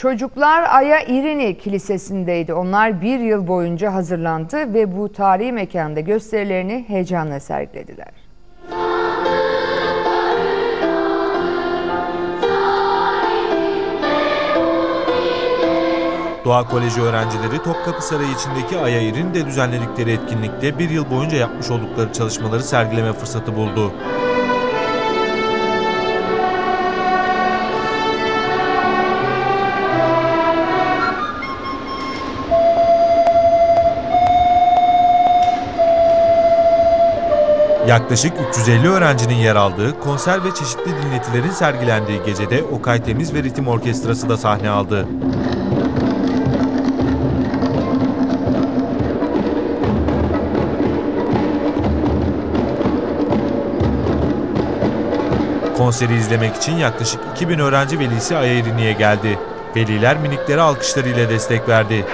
Çocuklar Aya İrini Kilisesi'ndeydi. Onlar bir yıl boyunca hazırlandı ve bu tarihi mekanda gösterilerini heyecanla sergilediler. Doğa Koleji öğrencileri Topkapı Sarayı içindeki Aya İrin'de düzenledikleri etkinlikte bir yıl boyunca yapmış oldukları çalışmaları sergileme fırsatı buldu. Yaklaşık 350 öğrencinin yer aldığı konser ve çeşitli dinletilerin sergilendiği gecede Okay Temiz ve Ritim Orkestrası da sahne aldı. Konseri izlemek için yaklaşık 2000 öğrenci velisi Ayerini'ye geldi. Veliler miniklere alkışlarıyla destek verdi.